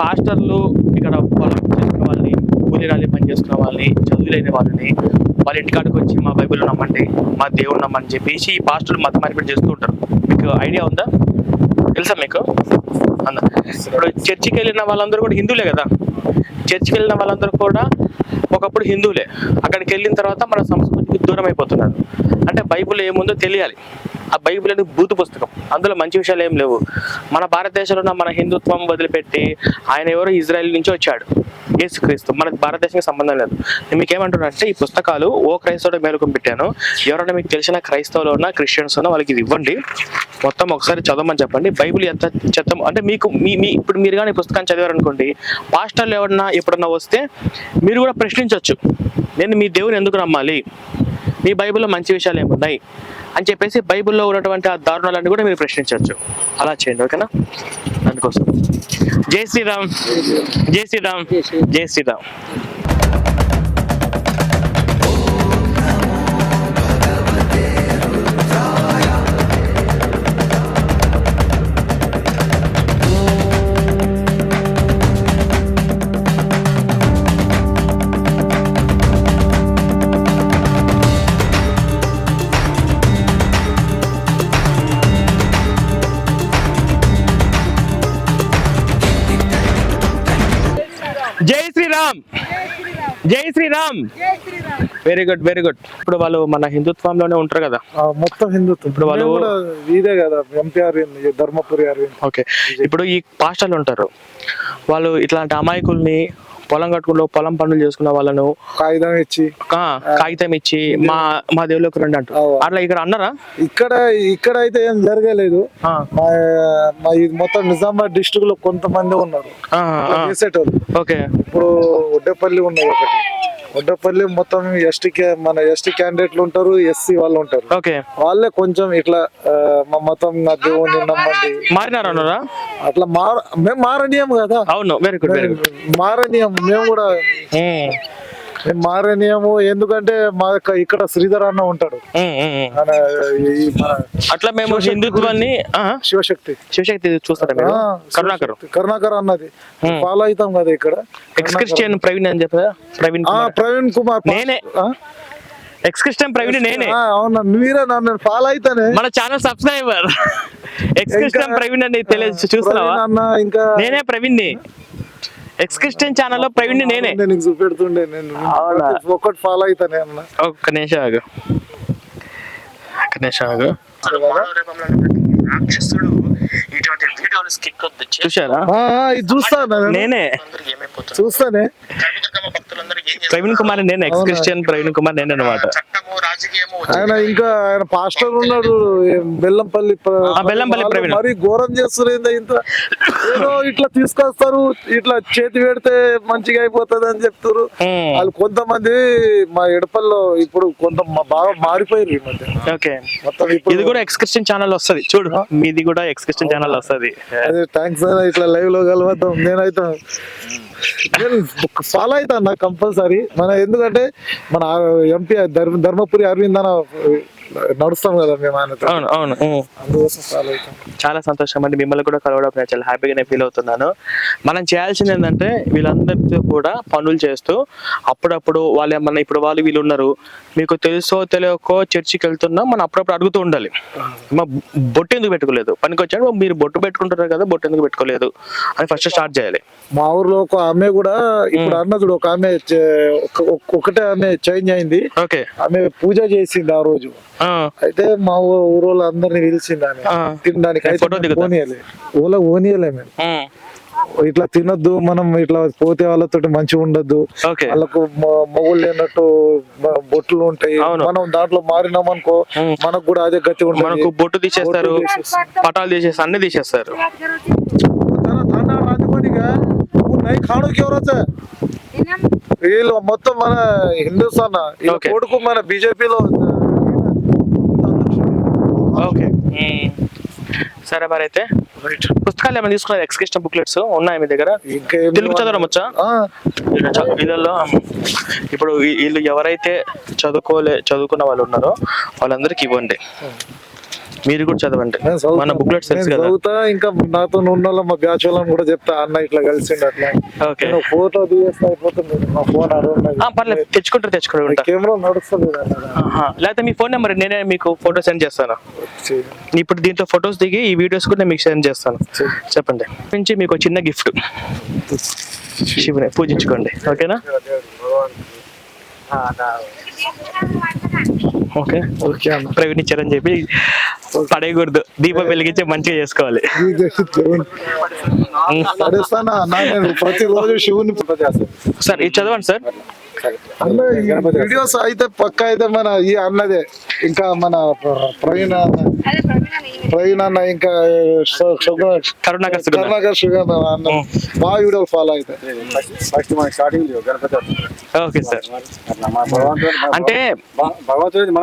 పాస్టర్లు ఇక్కడ పొలం చేసుకున్న వాళ్ళని కూలీరాలి పని చేసుకున్న వాళ్ళని చదువులేని వాళ్ళని వాళ్ళ ఇంటికాడికి వచ్చి మా బైబిల్ నమ్మండి మా దేవుడు నమ్మని చెప్పేసి ఈ పాస్టర్లు మత మార్పిడి చేస్తూ ఉంటారు. మీకు ఐడియా ఉందా? తెలుసా మీకు? అంద ఇప్పుడు చర్చికి వెళ్ళిన వాళ్ళందరూ కూడా హిందువులే కదా? చర్చికి వెళ్ళిన వాళ్ళందరూ కూడా ఒకప్పుడు హిందువులే. అక్కడికి వెళ్ళిన తర్వాత మన సంస్కృతికి దూరం అయిపోతున్నారు. అంటే బైబుల్ ఏముందో తెలియాలి. ఆ బైబిల్ అనేది బూతు పుస్తకం. అందులో మంచి విషయాలు ఏం లేవు. మన భారతదేశంలో ఉన్న మన హిందుత్వం వదిలిపెట్టి ఆయన ఎవరో? ఇజ్రాయెల్ నుంచి వచ్చాడు. యేసుక్రీస్తు. మన భారతదేశానికి సంబంధం లేదు. నేను మీకు ఏమంటున్నానంటే ఈ పుస్తకాలు ఓ క్రైస్తవుడు మేలుకొని పెట్టాను. ఎవరైనా మీకు తెలిసిన క్రైస్తవులు ఉన్నా క్రిస్టియన్స్ ఉన్నా వాళ్ళకి ఇది ఇవ్వండి. మొత్తం ఒకసారి చదవమని చెప్పండి. బైబిల్ ఎంత చెత్త? అంటే మీకు మీ మీ ఇప్పుడు మీరు కానీ పుస్తకాన్ని చదివారనుకోండి పాస్టర్లు ఎవరన్నా ఎప్పుడన్నా వస్తే మీరు కూడా ప్రశ్నించవచ్చు నేను మీ దేవుని ఎందుకు నమ్మాలి? నీ బైబిల్లో మంచి విషయాలు ఏమున్నాయి అని చెప్పేసి బైబిల్లో ఉన్నటువంటి ఆ దారుణాలన్నీ కూడా మీరు ప్రశ్నించవచ్చు. అలా చేయండి ఓకేనా? దానికోసం జై శ్రీరామ్. జై శ్రీరామ్. జై శ్రీరామ్. జై Sriram. Very good very good ఇప్పుడు వాళ్ళు మన హిందుత్వంలోనే ఉంటారు కదా. మొత్తం హిందుత్వం. ఇప్పుడు వాళ్ళు- ఇదే కదా ఎంపీ అరవింద్ ఈ ధర్మపురి ఓకే ఇప్పుడు ఈ పాస్టర్లు ఉంటారు. వాళ్ళు ఇట్లాంటి అమాయకుల్ని పొలం కట్టుకుని పొలం పనులు చేసుకున్న వాళ్ళను కాగితం ఇచ్చి. కాగితం ఇచ్చి మా మా దేవుళ్ళకి రండి అంటారు. అవు. అట్లా ఇక్కడ అన్నారా? ఇక్కడ ఇక్కడ అయితే ఏం జరగలేదు. మా ఇది మొత్తం నిజామాబాద్ డిస్ట్రిక్ట్లో కొంతమంది ఉన్నారు. చేసేటోళ్ళు. ఓకే. ఇప్పుడు ఒడ్డపల్లి ఉన్నది ఒకటి. ఒడ్డపల్లి మొత్తం ఎస్టీ మన ఎస్టీ క్యాండిడేట్లు ఉంటారు ఎస్సీ వాళ్ళు ఉంటారు. ఓకే. వాళ్ళే కొంచెం ఇట్లా మా మతం నా దేవుని నమ్మండి. మారినారు అన్నారా? అట్లా మార మేము మారనీయం కదా. అవును వెరీ గుడ్ మారనీయం మేము కూడా. మారనీయము ఎందుకంటే మా యొక్క ఇక్కడ శ్రీధర్ అన్న ఉంటాడు. అట్లా మేము హిందుత్వాన్ని శివశక్తి. శివశక్తి చూస్తారా కరుణాకర్. కరుణాకర్ అన్నది. ఫాలో అవుతాం కదా ఇక్కడ. ఎక్స్ క్రిస్టియన్ ప్రవీణ్ అని చెప్పదా ప్రవీణ్. ప్రవీణ్ కుమార్. నేనే. ఎక్స్ క్రిస్టియన్ ప్రవీణ్ నేనే. అవునా? మీరే నన్ను ఫాలో అయితేనే మన channel subscriber. Ex Christian Praveen అని తెలియదు. చూస్తున్నావా ప్రవీణ్ అన్న ఇంకా నేనే ప్రవీణ్ని ఎక్స్ క్రిస్టియన్ ఛానల్లో ప్రవీణ్ నేనే. నేను చూపెడుతుండే నేను ఒక్కటి ఫాలో అయితానే అన్న ఒక్క నిమిషం ఆగు. ఒక్క నిమిషం ఆగు. చూసారా చూస్తాను నేను. నేనే. చూస్తానే. ప్రవీణ్ కుమార్ నేనే ఎక్స్ క్రిస్టియన్ ప్రవీణ్ కుమార్ నేనే అనమాట ఆయన ఇంకా ఆయన పాస్టర్ ఉన్నాడు బెల్లంపల్లి బెల్లంపల్లి ప్రవీణ్. మరి ఘోరం చేస్తారు ఏందో ఇంత. ఏదో ఇట్లా తీసుకొస్తారు ఇట్లా చేతి పెడితే మంచిగా అయిపోతుంది అని చెప్తారు. వాళ్ళు కొంతమంది మా ఎడపల్లో ఇప్పుడు కొంత మా బాగా మారిపోయారు ఈ మధ్య. ఓకే. మొత్తం ఇప్పుడు ఇది కూడా ఎక్స్ క్రిస్టియన్ ఛానల్ వస్తది. చూడు మీది కూడా ఎక్స్ క్రిస్టియన్ ఛానల్ వస్తది. అదే థ్యాంక్స్ ఇట్లా లైవ్లో కలవద్దాం. నేనైతే నేను ఫాలో అవుతాను నాకు కంపల్సరీ మన ఎందుకంటే మన ఎంపీ ధర్మ ధర్మపురి అరవింద్ అన్న నడుస్తాం కదా మేము ఆయనతో అవును అవును. అందుకోసం ఫాలో అవుతాం చాలా సంతోషం అండి. మిమ్మల్ని కూడా కలవడం నేను చాలా హ్యాపీగానే ఫీల్ అవుతున్నాను. మనం చేయాల్సింది ఏంటంటే వీళ్ళందరితో కూడా పనులు చేస్తూ అప్పుడప్పుడు వాళ్ళు ఏమన్నా ఇప్పుడు వాళ్ళు వీళ్ళు ఉన్నారు. మీకు తెలుసో తెలియకో చర్చికి వెళ్తున్నా మనం అప్పుడప్పుడు అడుగుతూ ఉండాలి. మా బొట్టు ఎందుకు పెట్టుకోలేదు? పనికి వచ్చాడు మీరు బొట్టు పెట్టుకుంటారు కదా బొట్టు ఎందుకు పెట్టుకోలేదు? అని ఫస్ట్ స్టార్ట్ చేయాలి. మా ఊర్లో ఒక ఆమె కూడా ఇప్పుడు అన్నదుడు ఒక ఆమె ఒకటే ఆమె చేంజ్ అయింది. ఓకే. ఆమె పూజ చేసింది ఆ రోజు. అయితే మా ఊరు అందరినీ పిలిచింది ఆమె తినడానికి ఊళ్ళో ఓనియలే. మేము. ఇట్లా తినద్దు మనం ఇట్లా పోతే వాళ్ళతో మంచిగా ఉండొద్దు. వాళ్ళకు మొగుళ్ళు లేనట్టు బొట్లు ఉంటాయి. మనం దాంట్లో మారినాం అనుకో మనకు కూడా అదే గతి ఉంటుంది. మనకు బొట్టు తీసేస్తారు పటాలు తీసేస్తారు అన్ని తీసేస్తారు. వీళ్ళు మొత్తం మన హిందూస్తాన్ కొడుకు మన బీజేపీలో ఓకే. సరే మరి అయితే. పుస్తకాలు ఏమైనా తీసుకున్నారు? ఎక్స్క్రిప్షన్ బుక్లెట్స్ ఉన్నాయి మీ దగ్గర? తెలుగు చదవడం వచ్చా వీళ్ళల్లో ఇప్పుడు వీళ్ళు ఎవరైతే చదువుకోలే చదువుకున్న వాళ్ళు ఉన్నారో వాళ్ళందరికి ఇవ్వండి. మీరు కూడా చదవండి. మన బుక్లెట్స్ తెలుసు నేను కదా. చదువుతా ఇంకా నాతో ఉన్న వాళ్ళ మా బ్యాచ్ వాళ్ళని కూడా చెప్తా అన్న ఇట్లా కలిసిండు అట్లా. ఓకే. ఫోటో తీయేస్తే అయిపోతుంది మా ఫోన్ పర్లేదు. తెచ్చుకుంటారు తెచ్చుకుంటా కెమెరా నడుస్తుంది. లేకపోతే మీ ఫోన్ నెంబర్ నేనే మీకు ఫోటో సెండ్ చేస్తాను. ఇప్పుడు దీంట్లో ఫొటోస్ దిగి ఈ వీడియోస్ కూడా నేను మీకు సెండ్ చేస్తాను. చెప్పండి. నుంచి మీకు చిన్న గిఫ్ట్ శివుని పూజించుకోండి. ఓకేనా? ఓకే ఓకే అన్న ప్రవీణ్ ఇచ్చారని చెప్పి పడేయకూడదు దీపం వెలిగించి మంచిగా చేసుకోవాలి ప్రతిరోజు శివుని సార్ ఇది చదవండి సార్ వీడియోస్ అయితే పక్క అయితే మన ఈ అన్నదే ఇంకా మన ప్ర- ప్రవీణ్ అన్న ప్రవీణ్ అన్న ఇంకా కరుణాకర్ సుగంధ. కరుణాకర్ షుగర్ అన్న మా వీడియోలు ఫాలో అయితే ఫస్ట్ మన స్టార్టింగ్ ఓకే సార్ అంటే భగవంతుడు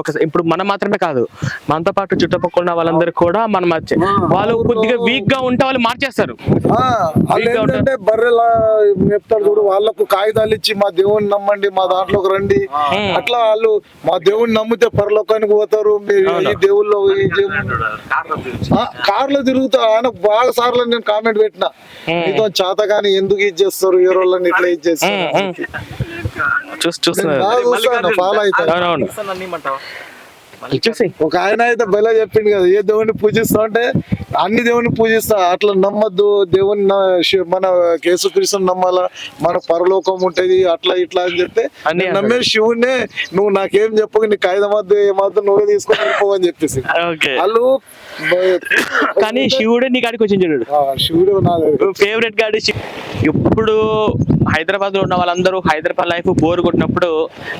ఓకే సార్ ఇప్పుడు మనం మాత్రమే కాదు మనతో పాటు చుట్టుపక్కల ఉన్న వాళ్ళందరూ కూడా మనం మార్చే వాళ్ళు కొద్దిగా వీక్గా ఉంటే వాళ్ళు మార్చేస్తారు. ఏంటంటే బర్రెలా చూడు వాళ్ళకు కాగితాలు ఇచ్చి మా దేవుని నమ్మండి మా దాంట్లోకి రండి. అట్లా వాళ్ళు మా దేవుని నమ్మితే పరలోకానికి పోతారు మీరు ఈ దేవుళ్ళు కార్లో తిరుగుతా ఆయన బాగా సార్లు నేను కామెంట్ పెట్టిన. మీతో చేత కానీ ఎందుకు ఇది చేస్తారు రోజులని ఇట్లా ఇది చేస్తారు. చూసి నేను చూస్తున్నారు బాగా చూస్తాను ఫాలో అవుతాను. ఒక ఆయన అయితే బెల చెప్పిండు కదా ఏ దేవుని పూజిస్తా అంటే అన్ని దేవుని పూజిస్తా అట్లా నమ్మద్దు దేవుని మన కేసుకృష్ణ నమ్మాలా మన పరలోకం ఉంటది అట్లా ఇట్లా అని చెప్తే నమ్మే శివుణ్ణే నువ్వు నాకేం చెప్పకు నీ కాగితం వద్దు ఏమద్దు నువ్వే తీసుకొని వెళ్ళిపోవని చెప్పేసి. ఓకే. వాళ్ళు కానీ శివుడే నీ కాడికి వచ్చింది చూడు ఆ, శివుడు నాది ఫేవరెట్ గాడి ఇప్పుడు హైదరాబాద్లో ఉన్న వాళ్ళందరూ హైదరాబాద్ లైఫ్ బోర్ కొట్టినప్పుడు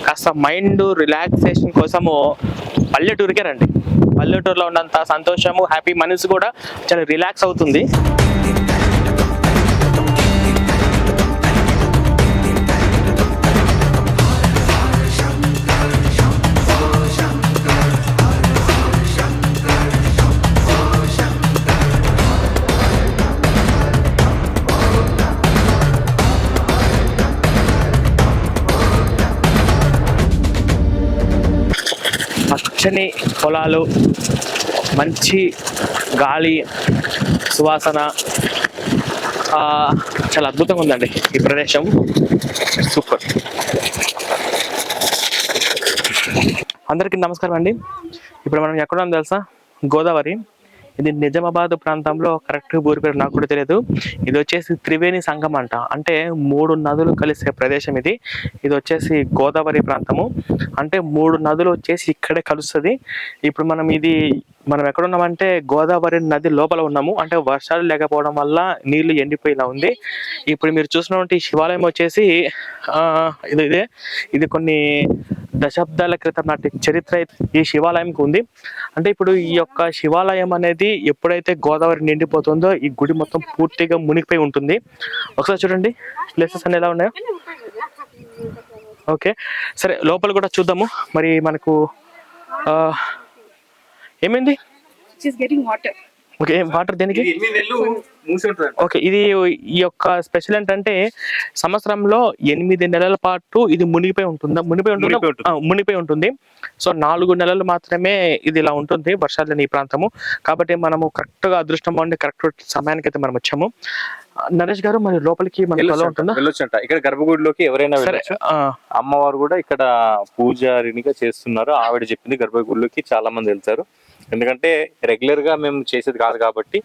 కాస్త మైండ్ రిలాక్సేషన్ కోసము పల్లెటూరుకే రండి. పల్లెటూరులో ఉన్నంత సంతోషము హ్యాపీ మనసు కూడా చాలా రిలాక్స్ అవుతుంది. పచ్చని పొలాలు మంచి గాలి సువాసన చాలా అద్భుతంగా ఉందండి ఈ ప్రదేశం. సూపర్. అందరికీ నమస్కారం అండి. ఇప్పుడు మనం ఎక్కడ తెలుసా? గోదావరి. ఇది నిజామాబాద్ ప్రాంతంలో కరెక్ట్ ఊరి పేరు నాకు కూడా తెలియదు. ఇది వచ్చేసి త్రివేణి సంగం అంట. అంటే మూడు నదులు కలిసే ప్రదేశం ఇది. ఇది వచ్చేసి గోదావరి ప్రాంతము. అంటే మూడు నదులు వచ్చేసి ఇక్కడే కలుస్తుంది. ఇప్పుడు మనం ఇది మనం ఎక్కడ ఉన్నామంటే గోదావరి నది లోపల ఉన్నాము. అంటే వర్షాలు లేకపోవడం వల్ల నీళ్ళు ఎండిపోయేలా ఉంది. ఇప్పుడు మీరు చూసినటువంటి శివాలయం వచ్చేసి ఇది ఇదే ఇది కొన్ని దశాబ్దాల క్రితం నాటి చరిత్ర అయితే ఈ శివాలయంకి ఉంది. అంటే ఇప్పుడు ఈ యొక్క శివాలయం అనేది ఎప్పుడైతే గోదావరి నిండిపోతుందో ఈ గుడి మొత్తం పూర్తిగా మునిగిపోయి ఉంటుంది. ఒకసారి చూడండి ప్లేసెస్ అన్ని ఎలా ఉన్నాయో. ఓకే సరే లోపల కూడా చూద్దాము. మరి మనకు ఏమైంది? వాటర్. ఓకే వాటర్ దేనికి? ఓకే ఇది ఈ యొక్క స్పెషల్ ఏంటంటే సంవత్సరంలో ఎనిమిది నెలల పాటు ఇది మునిగిపోయి ఉంటుందా? మునిగిపోయి ఉంటుందా? మునిగిపోయి ఉంటుంది. సో నాలుగు నెలలు మాత్రమే ఇది ఇలా ఉంటుంది వర్షాలు లేని ఈ ప్రాంతము. కాబట్టి మనము కరెక్ట్గా అదృష్టం బాగుండి కరెక్ట్ సమయానికి అయితే మనం వచ్చాము. నరేష్ గారు మరి లోపలికి ఉంటుందా? వెళ్ళొచ్చంట ఇక్కడ గర్భగుడిలోకి ఎవరైనా అమ్మవారు కూడా ఇక్కడ పూజారినిగా చేస్తున్నారు. ఆవిడ చెప్పింది గర్భగుడిలోకి చాలా మంది వెళ్తారు. ఎందుకంటే రెగ్యులర్గా మేము చేసేది కాదు కాబట్టి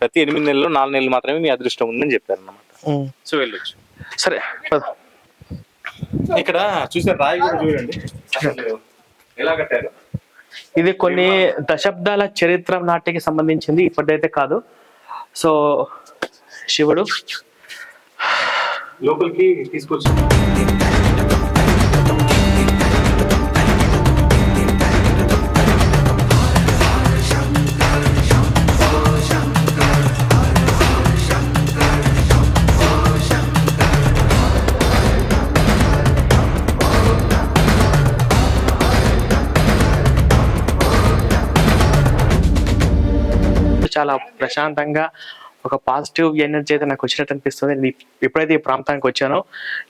ప్రతి ఎనిమిది నెలలు నాలుగు నెలలు మాత్రమే మీ అదృష్టం ఉందని చెప్పారు అన్నమాట. ఉమ్, సో వెళ్ళొచ్చు. సరే. ఇక్కడ చూసారు రాయి కూడా చూడండి. ఎలా కట్టారు? ఇది కొన్ని దశాబ్దాల చరిత్ర నాటికి సంబంధించింది ఇప్పటిదైతే కాదు. సో శివుడు. లోపలికి తీసుకొచ్చి చాలా ప్రశాంతంగా ఒక పాజిటివ్ ఎనర్జీ అయితే నాకు వచ్చినట్టు అనిపిస్తుంది. నేను ఎప్పుడైతే ఈ ప్రాంతానికి వచ్చానో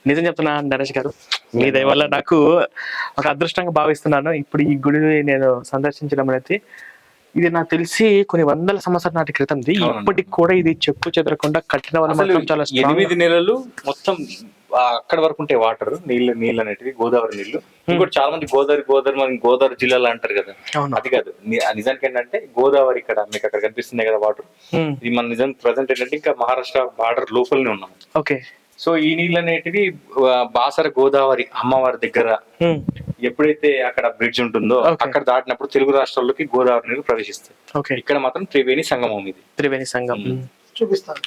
నిజం చెప్తున్నా నరేష్ గారు మీ దయ వల్ల నాకు ఒక అదృష్టంగా భావిస్తున్నాను. ఇప్పుడు ఈ గుడిని నేను సందర్శించడం అనేది ఇది నాకు తెలిసి కొన్ని వందల సంవత్సరాల నాటి క్రితంది. ఇప్పటికి కూడా ఇది చెక్కు చెదరకుండా కట్టిన వాళ్ళు చాలా ఎనిమిది నెలలు మొత్తం అక్కడ వరకు ఉంటాయి వాటర్ నీళ్ళు నీళ్ళు అనేటివి గోదావరి నీళ్ళు ఇంకోటి చాలా మంది గోదావరి గోదావరి మన గోదావరి జిల్లాలో అంటారు కదా. అవును. అది కాదు. నిజానికి ఏంటంటే గోదావరి ఇక్కడ మీకు అక్కడ కనిపిస్తుంది కదా వాటర్. ఇది మన నిజం ప్రజెంట్ ఏంటంటే ఇంకా మహారాష్ట్ర బార్డర్ లోపలనే ఉన్నాం. ఓకే. సో ఈ నీళ్ళు అనేటివి బాసర గోదావరి అమ్మవారి దగ్గర ఎప్పుడైతే అక్కడ బ్రిడ్జ్ ఉంటుందో. అక్కడ దాటినప్పుడు తెలుగు రాష్ట్రాల్లోకి గోదావరి నీళ్ళు ప్రవేశిస్తాయి. ఇక్కడ మాత్రం త్రివేణి సంగమం ఇది. త్రివేణి సంఘం ఉమ్. చూపిస్తాను.